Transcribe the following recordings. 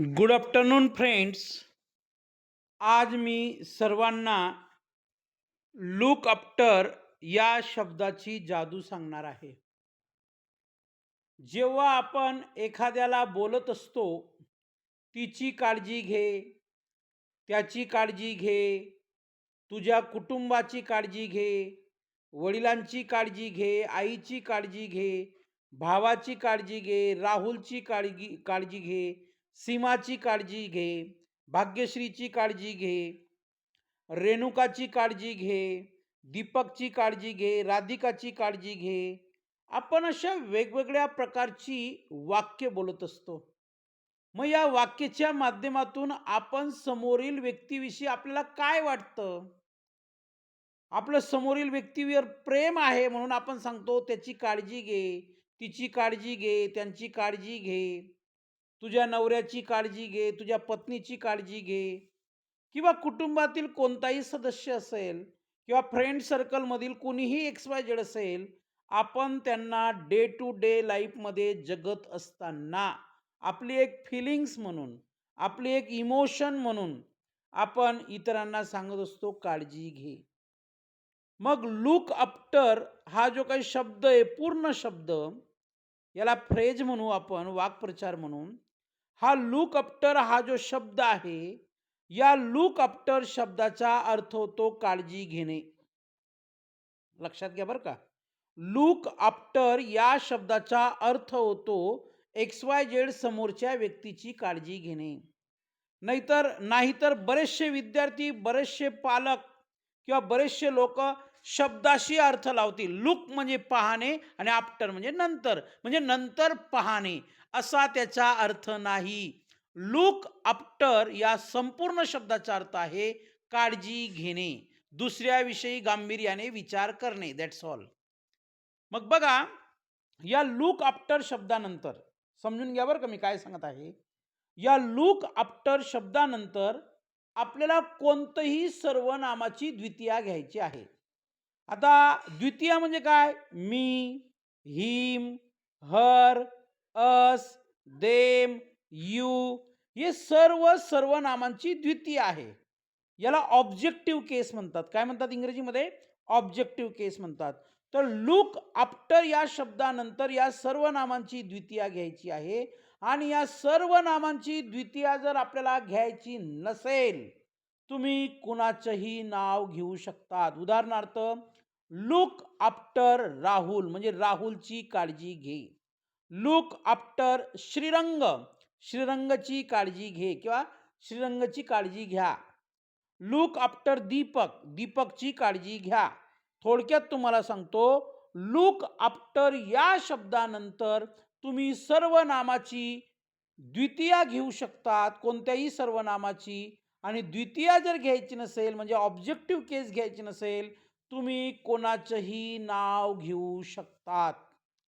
Good afternoon friends आज मी सर्वांना look after या शब्दाची जादू सांगणार आहे. जेव्हा आपण एखाद्याला बोलत असतो तिची काळजी घे त्याची काळजी घे तुझ्या कुटुंबाची काळजी घे वडिलांची काळजी घे आईची काळजी घे भावाची काळजी घे राहुलची काळजी काळजी घे सीमाची काळजी घे भाग्यश्रीची काळजी घे रेणुकाची काळजी घे दीपकची काळजी घे राधिकाची काळजी घे. आपण अशा वेगवेगळ्या प्रकारची वाक्य बोलत असतो. मग या वाक्याच्या माध्यमातून आपण समोरील व्यक्तीविषयी आपल्याला काय वाटतं? आपलं समोरील व्यक्तीवर प्रेम आहे म्हणून आपण सांगतो त्याची काळजी घे तिची काळजी घे त्यांची काळजी घे. तुझ्या नवऱ्याची काळजी घे तुझ्या पत्नीची काळजी घे किंवा कुटुंबातील कोणताही सदस्य असेल किंवा फ्रेंड सर्कलमधील कोणीही एक्स वाय जेड असेल आपण त्यांना डे टू डे लाईफमध्ये जगत असताना आपली एक फिलिंग्स म्हणून आपली एक इमोशन म्हणून आपण इतरांना सांगत असतो काळजी घे. मग लुक आफ्टर हा जो काही शब्द आहे पूर्ण शब्द याला फ्रेज म्हणू आपण वाक्प्रचार म्हणून हा लूक आफ्टर हा जो शब्द आहे या लूक आफ्टर शब्दाचा अर्थ होतो काळजी घेणे. लक्षात घ्या बरं का. लुक आफ्टर या शब्दाचा अर्थ होतो एक्स वाय जेड समोरच्या व्यक्तीची काळजी घेणे. नाहीतर नाहीतर बरेचसे विद्यार्थी बरेचसे पालक किंवा बरेचसे लोक शब्दाशी अर्थ लावतील. लुक म्हणजे पाहणे आणि आफ्टर म्हणजे नंतर. म्हणजे नंतर पाहणे. असा त्याचा अर्थ नाही. लुक आफ्टर या संपूर्ण शब्दाचा अर्थ आहे काळजी घेणे. दुसऱ्याविषयी गांभीर्याने विचार करणे. दॅट्स ऑल मग बघा या लुक आफ्टर शब्दानंतर समजून घ्या बरं का मी काय सांगत आहे. या लुक आफ्टर शब्दानंतर आपल्याला कोणतंही सर्वनामाची द्वितीया घ्यायची आहे. आता द्वितीया म्हणजे काय? Me him her us them you हे सर्व सर्वनामांची द्वितीय आहे. याला ऑब्जेक्टिव्ह केस म्हणतात. काय म्हणतात इंग्रजीमध्ये? ऑब्जेक्टिव्ह केस म्हणतात. तर लुक आफ्टर या शब्दानंतर या सर्व नामांची द्वितीया घ्यायची आहे आणि या सर्व नामांची द्वितीया जर आपल्याला घ्यायची नसेल तुम्ही कुणाचंही नाव घेऊ शकतात. उदाहरणार्थ लुक आफ्टर राहुल म्हणजे राहुलची काळजी घे. Look after Shrirang. श्रीरंगची काळजी घे किंवा श्रीरंगची काळजी घ्या. Look after Deepak. दीपकची काळजी घ्या. थोडक्यात तुम्हाला सांगतो लुक आफ्टर या शब्दानंतर तुम्ही सर्वनामाची द्वितीया घेऊ शकतात कोणत्याही सर्वनामाची आणि द्वितीया जर घ्यायची नसेल म्हणजे ऑब्जेक्टिव्ह केस घ्यायची नसेल तुम्ही कोणाचंही नाव घेऊ शकतात.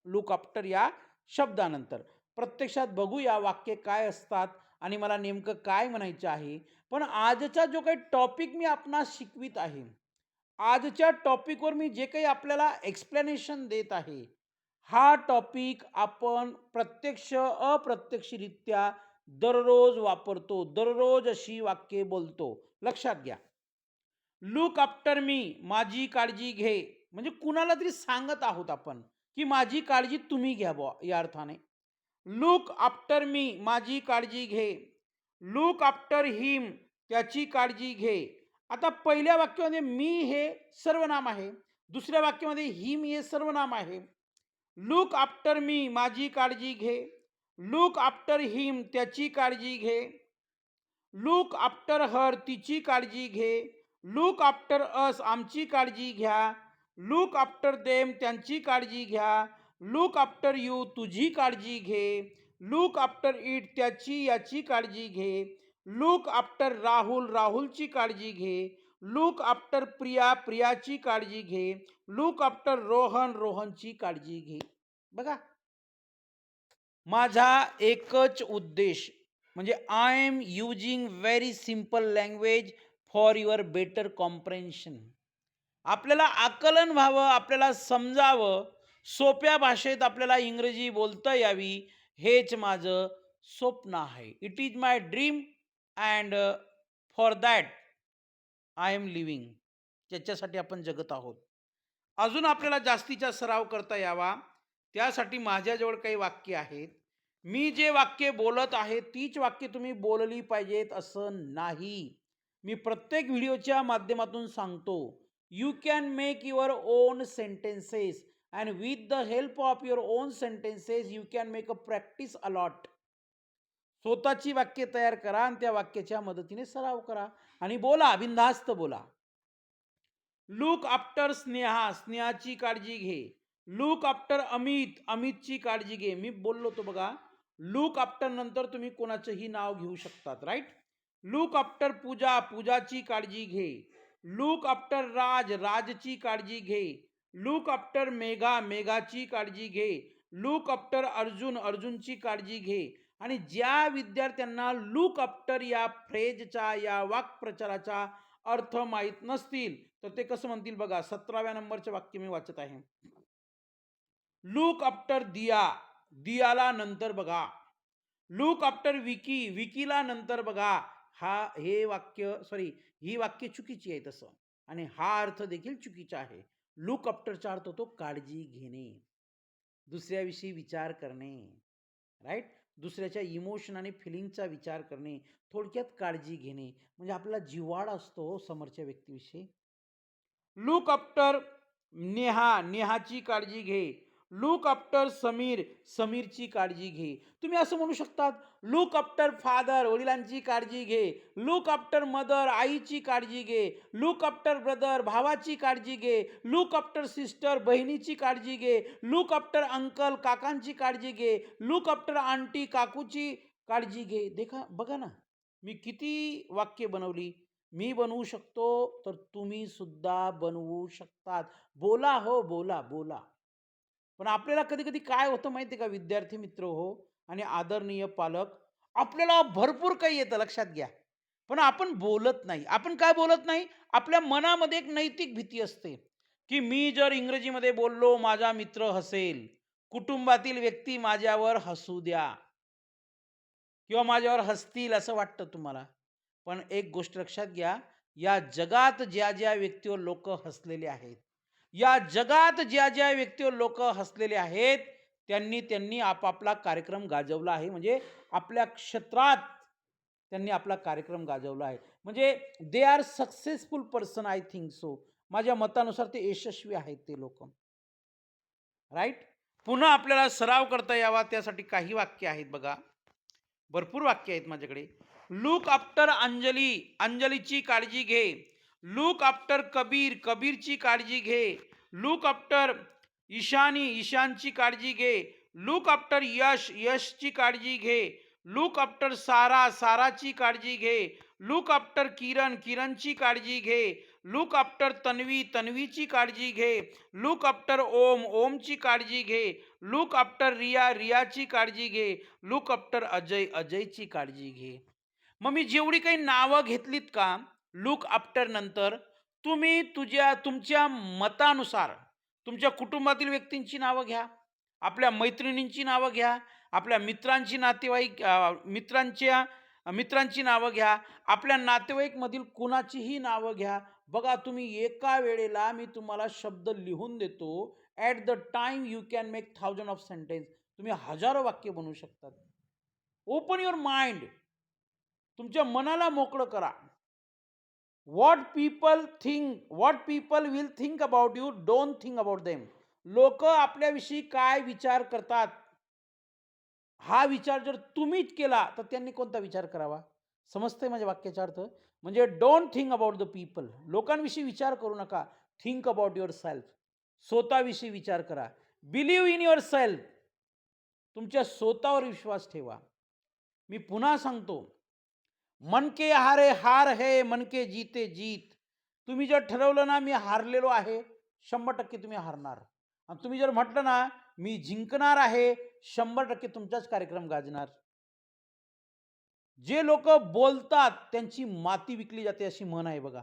लुक आफ्टर या शब्दानंतर. प्रत्यक्षात बघूया वाक्य काय असतात आणि मला नेमकं काय म्हणायचं आहे. पण आजचा जो काही टॉपिक मी आपणास शिकवित आहे आजच्या टॉपिकवर मी जे काही आपल्याला एक्सप्लेनेशन देत आहे हा टॉपिक आपण प्रत्यक्ष अप्रत्यक्षरित्या दररोज वापरतो दररोज अशी वाक्ये बोलतो. लक्षात घ्या. लुक आफ्टर मी माझी काळजी घे. म्हणजे कुणाला तरी सांगत आहोत आपण. की माझी काळजी तुम्ही घ्या बुवा या अर्थाने. लुक आफ्टर मी माझी काळजी घे. लुक आफ्टर हिम त्याची काळजी घे. आता पहिल्या वाक्यामध्ये मी हे सर्वनाम आहे. दुसऱ्या वाक्यामध्ये हिम हे सर्वनाम आहे. लुक आफ्टर मी माझी काळजी घे. लुक आफ्टर हिम त्याची काळजी घे. लुक आफ्टर हर तिची काळजी घे. लुक आफ्टर अस आमची काळजी घ्या. लुक आफ्टर देम त्यांची काळजी घ्या. लुक आफ्टर यू तुझी काळजी घे. लुक आफ्टर इट त्याची याची काळजी घे. लुक आफ्टर राहुल राहुलची काळजी घे. लुक आफ्टर प्रिया प्रियाची काळजी घे. लुक आफ्टर रोहन रोहनची काळजी घे. बघा. माझा एकच उद्देश म्हणजे I am using very simple language for your better comprehension आपल्याला आकलन व्हावं आपल्याला समजावं सोप्या भाषेत आपल्याला इंग्रजी बोलता यावी हेच माझं स्वप्न आहे. It is my dream and for that I am living ज्याच्यासाठी आपण जगत आहोत. अजून आपल्याला जास्तीचा सराव करता यावा. त्यासाठी माझ्याजवळ काही वाक्य आहेत. मी जे वाक्य बोलत आहे तीच वाक्य तुम्ही बोलली पाहिजेत असं नाही. मी प्रत्येक व्हिडिओच्या माध्यमातून सांगतो. You can make your own sentences and with the help of your own sentences you can make a practice a lot स्वतःची वाक्य तयार करा आणि त्या वाक्याच्या मदतीने सराव करा आणि बोला बिनधास्त बोला. लुक आफ्टर स्नेहा स्नेहाची काळजी घे. लुक आफ्टर अमित अमितची काळजी घे. मी बोललो तो बघा लुक आफ्टर नंतर तुम्ही कोणाचंही नाव घेऊ शकतात राईट लुक आफ्टर पूजा पूजाची काळजी घे. लुक आफ्टर राज राजची काळजी घे लुक आफ्टर मेघा मेघाची काळजी घे लुक आफ्टर अर्जुन अर्जुनची काळजी घे आणि ज्या विद्यार्थ्यांना लुक आफ्टर या फ्रेजचा या वाक्प्रचाराचा अर्थ माहीत नसतील तर ते कसं म्हणतील बघा सतराव्या नंबरचे वाक्य मी वाचत आहे लुक आफ्टर दिया दियाला नंतर बघा लुक आफ्टर विकी विकीला नंतर बघा हा हे वाक्य सॉरी ही वाक्य चुकीची आहे तसं. आणि हा अर्थ देखील चुकीचा आहे. लुक आफ्टरचा अर्थ होतो काळजी घेणे. दुसऱ्याविषयी विचार करणे. राईट दुसऱ्याच्या इमोशन आणि फिलिंगचा विचार करणे. थोडक्यात काळजी घेणे. म्हणजे आपला जिवाड असतो हो समोरच्या व्यक्तीविषयी. लुक आफ्टर नेहा नेहाची काळजी घे. लुक आफ्टर समीर समीरची काळजी घे. तुम्ही असं म्हणू शकतात लुक आफ्टर फादर वडिलांची काळजी घे. लुक आफ्टर मदर आईची काळजी घे. लुक आफ्टर ब्रदर भावाची काळजी घे. लुक आफ्टर सिस्टर बहिणीची काळजी घे. लुक आफ्टर अंकल काकांची काळजी घे. लुक आफ्टर आंटी काकूची काळजी घे. देखा बघा ना मी किती वाक्य बनवली. मी बनवू शकतो तर तुम्ही सुद्धा बनवू शकतात. बोला हो बोला बोला. पण आपल्याला कधी कधी काय होतं माहिती का? विद्यार्थी मित्र हो आणि आदरणीय पालक आपल्याला भरपूर काही येतं लक्षात घ्या. पण आपण बोलत नाही. आपण काय बोलत नाही? आपल्या मनामध्ये एक नैतिक भीती असते की मी जर इंग्रजीमध्ये बोललो माझा मित्र हसेल. कुटुंबातील व्यक्ती माझ्यावर हसू द्या. किंवा माझ्यावर हसतील असं वाटतं तुम्हाला. पण एक गोष्ट लक्षात घ्या या जगात ज्या ज्या व्यक्तीवर लोक हसलेले आहेत या जगात ज्या ज्या व्यक्तीवर लोक हसलेले आहेत त्यांनी त्यांनी आपापला कार्यक्रम गाजवला आहे. म्हणजे आपल्या क्षेत्रात त्यांनी आपला कार्यक्रम गाजवला आहे. म्हणजे they are successful person I think so माझ्या मतानुसार ते यशस्वी आहेत ते लोक. राईट पुन्हा आपल्याला सराव करता यावा त्यासाठी काही वाक्य आहेत बघा. भरपूर वाक्य आहेत माझ्याकडे. Look after Anjali. अंजलीची काळजी घे. लुक आफ्टर कबीर कबीरची काळजी घे लुक आफ्टर ईशानी ईशानची काळजी घे लुक आफ्टर यश यशची काळजी घे लुक आफ्टर सारा साराची काळजी घे लुक आफ्टर किरण किरणची काळजी घे लुक आफ्टर तन्वी तन्वीची काळजी घे लुक आफ्टर ओम ओमची काळजी घे लुक आफ्टर रिया रियाची काळजी घे लुक आफ्टर अजय अजयची काळजी घे मग मी जेवढी काही नावं घेतलीत का? लुक आफ्टर नंतर तुम्ही तुझ्या तुमच्या मतानुसार तुमच्या कुटुंबातील व्यक्तींची नावं घ्या आपल्या मैत्रिणींची नावं घ्या आपल्या मित्रांची नातेवाईक मित्रांच्या मित्रांची नावं घ्या आपल्या नातेवाईकमधील कुणाचीही नावं घ्या. बघा तुम्ही एका वेळेला मी तुम्हाला शब्द लिहून देतो. At the time you can make thousand of sentence तुम्ही हजारो वाक्य बनवू शकतात. ओपन युअर माइंड तुमच्या मनाला मोकळं करा. What people think what people will think about you don't think about them लोक आपल्याविषयी काय विचार करतात? हा विचार जर तुम्हीच केला तर त्यांनी कोणता विचार करावा? समजतंय माझ्या वाक्याचा अर्थ? म्हणजे don't think about the people लोकांविषयी विचार करू नका. थिंक अबाउट युअर सेल्फ स्वतःविषयी विचार करा. बिलीव्ह इन युअर सेल्फ तुमच्या स्वतःवर विश्वास ठेवा. मी पुन्हा सांगतो. मन के हारे हार है मन के जीते जीत. तुम्ही जर ठरवलं ना मी हारलेलो आहे शंभर टक्के तुम्ही हारणार. आणि तुम्ही जर म्हटलं ना मी जिंकणार आहे शंभर टक्के तुमचाच कार्यक्रम गाजणार. जे लोक बोलतात त्यांची माती विकली जाते अशी म्हण आहे बघा.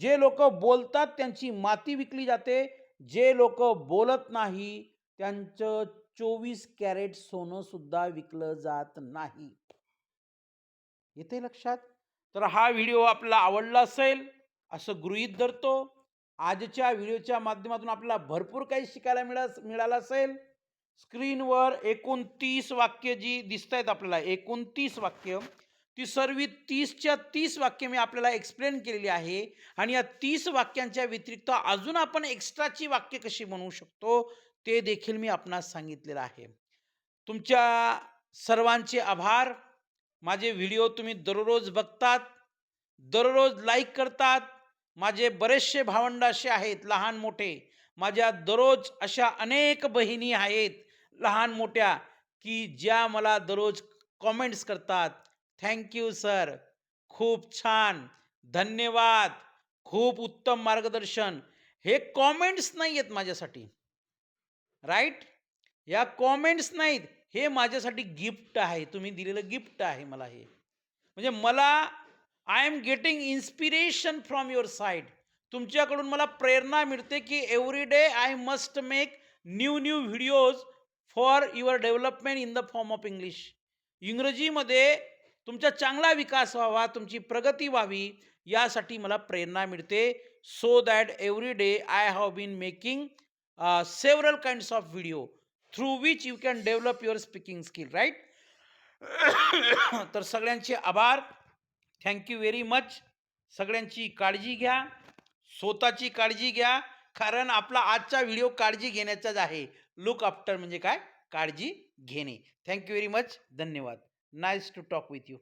जे लोक बोलतात त्यांची माती विकली जाते. जे लोक बोलत नाही त्यांचं चोवीस कॅरेट सोनं सुद्धा विकलं जात नाही. येते लक्षात? तर हा व्हिडिओ आपला आवडला असेल असं गृहीत धरतो. आजच्या व्हिडिओच्या माध्यमातून आपल्याला भरपूर काही शिकायला मिळा मिळालं असेल. स्क्रीनवर एकोणतीस वाक्य जी दिसत आहेत आपल्याला एकोणतीस वाक्य ती सर्व तीसच्या तीस वाक्य मी आपल्याला एक्सप्लेन केलेली आहे आणि या तीस वाक्यांच्या व्यतिरिक्त अजून आपण एक्स्ट्राची वाक्य कशी बनवू शकतो ते देखील मी आपणास सांगितलेलं आहे. तुमच्या सर्वांचे आभार. माझे व्हिडिओ तुम्ही दररोज बघतात दररोज लाईक करतात. माझे बरेचसे भावंड असे आहेत लहान मोठे. माझ्या दररोज अशा अनेक बहिणी आहेत लहान मोठ्या की ज्या मला दररोज कॉमेंट्स करतात. थँक्यू सर खूप छान. धन्यवाद. खूप उत्तम मार्गदर्शन. हे कॉमेंट्स नाही आहेत माझ्यासाठी. राईट या कॉमेंट्स नाहीत. हे माझ्यासाठी गिफ्ट आहे तुम्ही दिलेलं गिफ्ट आहे मला हे. म्हणजे मला I am getting inspiration from your side तुमच्याकडून मला प्रेरणा मिळते की every day I must make new new videos for your development in the form of English इंग्रजीमध्ये तुमचा चांगला विकास व्हावा तुमची प्रगती व्हावी यासाठी मला प्रेरणा मिळते. So that every day I have been making several kinds of video through which you can develop your speaking skill right तर सगळ्यांचे आभार. थँक्यू व्हेरी मच सगळ्यांची काळजी घ्या. स्वतःची काळजी घ्या. कारण आपला आजचा व्हिडिओ काळजी घेण्याचाच आहे. लुक आफ्टर म्हणजे काय? काळजी घेणे. थँक्यू व्हेरी मच धन्यवाद. Nice to talk with you